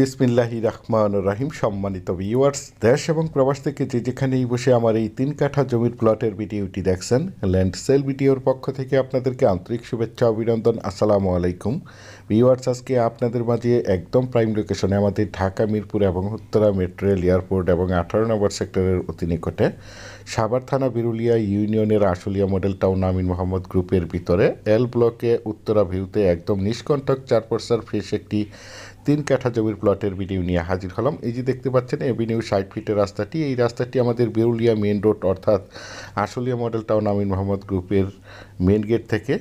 বিসমিল্লাহি রহমান রাহিম, সম্মানিত ভিউয়ার্স দেশ এবং প্রবাস থেকে যে যেখানেই বসে আমার এই তিন কাঠা জমির প্লটের ভিডিওটি দেখছেন ল্যান্ড সেল ভিডিওর পক্ষ থেকে আপনাদেরকে আন্তরিক শুভেচ্ছা, অভিনন্দন, আসসালামু আলাইকুম। ভিউয়ার্স আজকে আপনাদের মাঝে একদম প্রাইম লোকেশনে আমাদের ঢাকা, মিরপুর এবং উত্তরা মেট্রো রেল এয়ারপোর্ট এবং আঠারো নম্বর সেক্টরের অতি নিকটে সাভার থানা, বিরুলিয়া ইউনিয়নের আশুলিয়া মডেল টাউন আমিন মোহাম্মদ গ্রুপের ভিতরে এল ব্লকে উত্তরা ভিউতে একদম নিষ্কণ্টক চার পর্সার ফ্রেশ একটি তিন কাঠা জমির প্লটের ভিডিও নিয়ে হাজির হলাম। এই যে দেখতে পাচ্ছেন এভিনিউ ষাট ফিটের রাস্তাটি। এই রাস্তাটি আমাদের বেরুলিয়া মেন রোড অর্থাৎ আশুলিয়া মডেল টাউন আমিন মোহাম্মদ গ্রুপের মেন গেট থেকে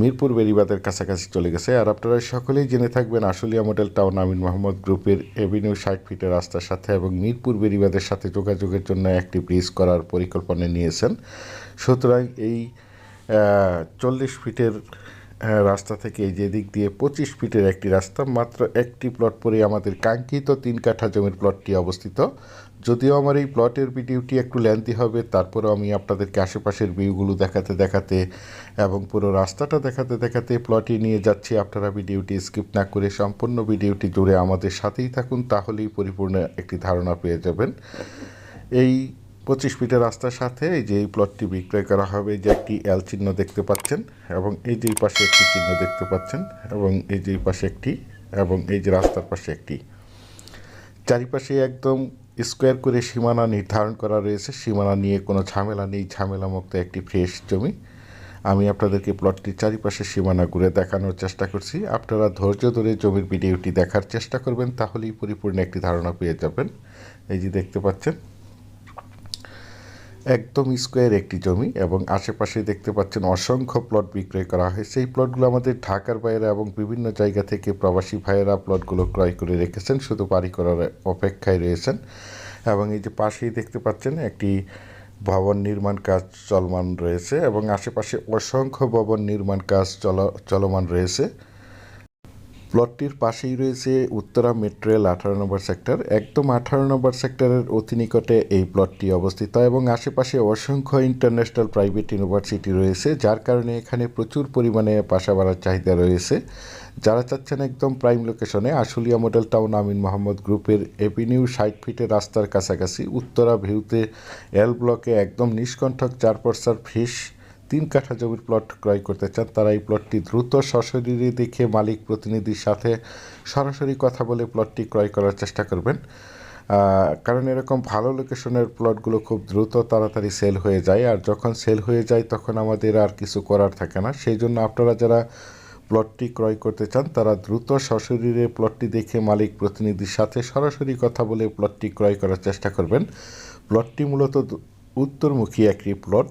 মিরপুর বেরিবাদের কাছাকাছি চলে গেছে। আর আপনারা সকলেই জেনে থাকবেন, আশুলিয়া মডেল টাউন আমিন মোহাম্মদ গ্রুপের এভিনিউ ষাট ফিটের রাস্তার সাথে এবং মিরপুর বেরিবাদের সাথে যোগাযোগের জন্য একটি ব্রিজ করার পরিকল্পনা নিয়েছেন। সুতরাং এই চল্লিশ ফিটের রাস্তা থেকে এই যে দিক দিয়ে পঁচিশ ফিটের একটি রাস্তা, মাত্র একটি প্লট পরে আমাদের কাঙ্ক্ষিত তিন কাঠা জমির প্লটটি অবস্থিত। যদিও আমার এই প্লটের ভিডিওটি একটু লেন্থি হবে, তারপরেও আমি আপনাদেরকে আশেপাশের ভিউগুলো দেখাতে দেখাতে এবং পুরো রাস্তাটা দেখাতে দেখাতে প্লটই নিয়ে যাচ্ছি। আপনারা ভিডিওটি স্কিপ না করে সম্পূর্ণ ভিডিওটি জুড়ে আমাদের সাথেই থাকুন, তাহলেই পরিপূর্ণ একটি ধারণা পেয়ে যাবেন। এই পঁচিশ ফিটের রাস্তার সাথে এই যে এই প্লটটি বিক্রয় করা হবে, যে একটি এল চিহ্ন দেখতে পাচ্ছেন এবং এই যে পাশে একটি চিহ্ন দেখতে পাচ্ছেন এবং এই যে পাশে একটি এবং এই যে রাস্তার পাশে একটি। চারিপাশে একদম স্কোয়ার করে সীমানা নির্ধারণ করা রয়েছে। সীমানা নিয়ে কোনো ঝামেলা নেই, ঝামেলামুক্ত একটি ফ্রেশ জমি। আমি আপনাদেরকে প্লটটির চারিপাশে সীমানা ঘুরে দেখানোর চেষ্টা করছি। আপনারা ধৈর্য ধরে জমির ভিডিওটি দেখার চেষ্টা করবেন, তাহলেই পরিপূর্ণ একটি ধারণা পেয়ে যাবেন। এই যে দেখতে পাচ্ছেন একদম স্কোয়ার একটি জমি এবং আশেপাশে দেখতে পাচ্ছেন অসংখ্য প্লট বিক্রয় করা হয়। সেই প্লটগুলো আমাদের ঢাকার বাইরে এবং বিভিন্ন জায়গা থেকে প্রবাসী ভাইয়েরা প্লটগুলো ক্রয় করে রেখেছেন, শুধু বাড়ি করার অপেক্ষায় রয়েছেন। এবং এই যে পাশেই দেখতে পাচ্ছেন একটি ভবন নির্মাণ কাজ চলমান রয়েছে এবং আশেপাশে অসংখ্য ভবন নির্মাণ কাজ চল, চলমান রয়েছে। প্লটটির পাশেই রয়েছে উত্তরা মেট্রো রেল আঠারো নম্বর সেক্টর। একদম আঠারো নম্বর সেক্টরের অতি নিকটে এই প্লটটি অবস্থিত এবং আশেপাশে অসংখ্য ইন্টারন্যাশনাল প্রাইভেট ইউনিভার্সিটি রয়েছে, যার কারণে এখানে প্রচুর পরিমাণে বাসা বাড়ার চাহিদা রয়েছে। যারা চাচ্ছেন একদম প্রাইম লোকেশনে, আশুলিয়া মডেল টাউন আমিন মোহাম্মদ গ্রুপের এভিনিউ ষাট ফিটের রাস্তার কাছাকাছি উত্তরা ভিউতে এল ব্লকে একদম নিষ্কণ্ঠক চার পর্সার ফিস তিন কাঠা জমির প্লট ক্রয় করতে চান, তারা এই প্লটটি দ্রুত সশরীরে দেখে মালিক প্রতিনিধির সাথে সরাসরি কথা বলে প্লটটি ক্রয় করার চেষ্টা করবেন। কারণ এরকম ভালো লোকেশনের প্লটগুলো খুব দ্রুত তাড়াতাড়ি সেল হয়ে যায়, আর যখন সেল হয়ে যায় তখন আমাদের আর কিছু করার থাকে না। সেই জন্য আপনারা যারা প্লটটি ক্রয় করতে চান, তারা দ্রুত সশরীরে প্লটটি দেখে মালিক প্রতিনিধির সাথে সরাসরি কথা বলে প্লটটি ক্রয় করার চেষ্টা করবেন। প্লটটি মূলত উত্তরমুখী একটি প্লট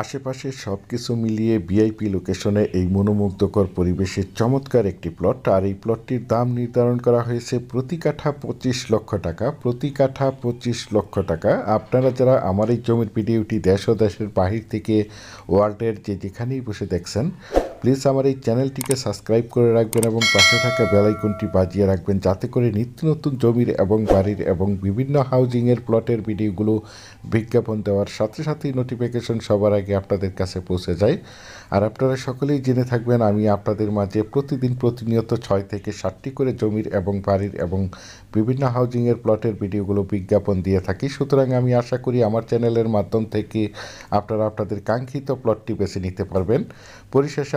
আশেপাশে সব কিছু মিলিয়ে ভিআইপি লোকেশনে এই মনোমুগ্ধকর পরিবেশের চমৎকার একটি প্লট আর এই প্লটটির দাম নির্ধারণ করা হয়েছে প্রতি কাঠা পঁচিশ লক্ষ টাকা, প্রতি কাঠা পঁচিশ লক্ষ টাকা। আপনারা যারা আমার এই জমির ভিডিওটি দেশ ও দেশের বাহির থেকে ওয়ার্ল্ডের যে যেখানেই বসে দেখছেন প্লিজ আমার এই চ্যানেলটিকে সাবস্ক্রাইব করে রাখবেন এবং পাশে থাকা বেলাইকনটি বাজিয়ে রাখবেন যাতে করে নিত্য নতুন জমির এবং বাড়ির এবং বিভিন্ন হাউজিংয়ের প্লটের ভিডিওগুলো বিজ্ঞাপন দেওয়ার সাথে সাথেই নোটিফিকেশন সবার আগে আপনাদের কাছে পৌঁছে যায়। আর আপনারা সকলেই জেনে থাকবেন, আমি আপনাদের মাঝে প্রতিদিন প্রতিনিয়ত ছয় থেকে ষাটটি করে জমির এবং বাড়ির এবং বিভিন্ন হাউজিংয়ের প্লটের ভিডিওগুলো বিজ্ঞাপন দিয়ে থাকি। সুতরাং আমি আশা করি আমার চ্যানেলের মাধ্যম থেকে আপনারা আপনাদের কাঙ্ক্ষিত প্লটটি বেছে নিতে পারবেন। পরিশেষে